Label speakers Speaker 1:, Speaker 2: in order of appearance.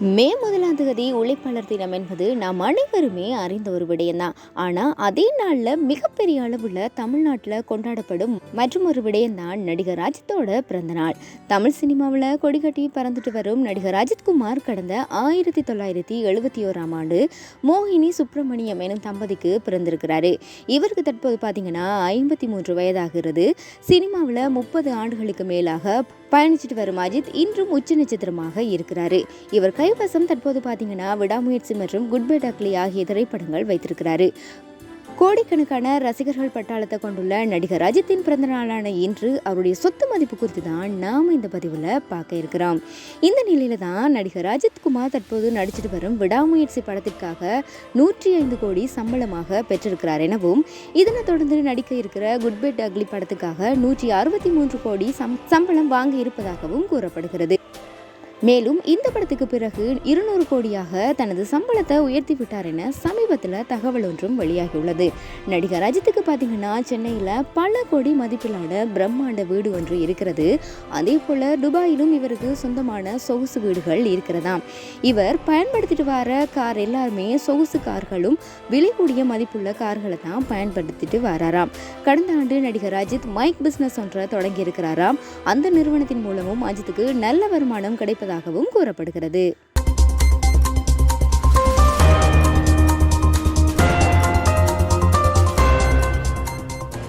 Speaker 1: மே முதலாம் தேதி உழைப்பாளர் தினம் என்பது நாம் அனைவருமே அறிந்த ஒரு விடயம்தான். ஆனால் அதே நாளில் மிகப்பெரிய அளவில் தமிழ்நாட்டில் கொண்டாடப்படும் மற்றும் ஒரு விடயம்தான் நடிகர் அஜித்தோட பிறந்த நாள் தமிழ் சினிமாவில் கொடிகட்டி பறந்துட்டு வரும் நடிகர் அஜித்குமார் கடந்த ஆயிரத்தி தொள்ளாயிரத்தி எழுபத்தி ஓராம் ஆண்டு மோகினி சுப்பிரமணியம் எனும் தம்பதிக்கு பிறந்திருக்கிறாரு. இவருக்கு தற்போது பார்த்தீங்கன்னா ஐம்பத்தி மூன்று வயதாகிறது. சினிமாவில் முப்பது ஆண்டுகளுக்கு மேலாக பயணிச்சுட்டு வரும் அஜித் இன்றும் உச்ச நட்சத்திரமாக இருக்கிறாரு. இவர் கைவசம் தற்போது பார்த்தீங்கன்னா விடாமுயற்சி மற்றும் குட் பை டக்லி ஆகிய திரைப்படங்கள் வைத்திருக்கிறாரு. கோடிக்கணக்கான ரசிகர்கள் பட்டாளத்தை கொண்டுள்ள நடிகர் அஜித்தின் பிறந்த நாளான இன்று அவருடைய சொத்து மதிப்பு குறித்து தான் நாம் இந்த பதிவில் பார்க்க இருக்கிறோம். இந்த நிலையில தான் நடிகர் அஜித் குமார் தற்போது நடிச்சிட்டு வரும் விடாமுயற்சி படத்திற்காக நூற்றி ஐந்து கோடி சம்பளமாக பெற்றிருக்கிறார் எனவும் இதனைத் தொடர்ந்து நடிக்க இருக்கிற குட் பை டக்லி படத்துக்காக நூற்றி அறுபத்தி மூன்று கோடி சம் சம்பளம் வாங்க இருப்பதாகவும் கூறப்படுகிறது. மேலும் இந்த படத்துக்கு பிறகு இருநூறு கோடியாக தனது சம்பளத்தை உயர்த்தி விட்டார் என சமீபத்தில் தகவல் ஒன்றும் வெளியாகியுள்ளது. நடிகர் அஜித்துக்கு பார்த்தீங்கன்னா சென்னையில் பல கோடி மதிப்பிலான பிரம்மாண்ட வீடு ஒன்று இருக்கிறது. அதே போல் துபாயிலும் இவருக்கு சொந்தமான சொகுசு வீடுகள் இருக்கிறதாம். இவர் பயன்படுத்திட்டு வர கார் எல்லாருமே சொகுசு கார்களும் விலை கூடிய மதிப்புள்ள கார்களை தான் பயன்படுத்திட்டு வராராம். கடந்த ஆண்டு நடிகர் அஜித் மைக் பிஸ்னஸ் ஒன்றை தொடங்கி இருக்கிறாராம். அந்த நிறுவனத்தின் மூலமும் அஜித்துக்கு நல்ல வருமானம் கிடைப்பதாகவும் கூறப்படுகிறது.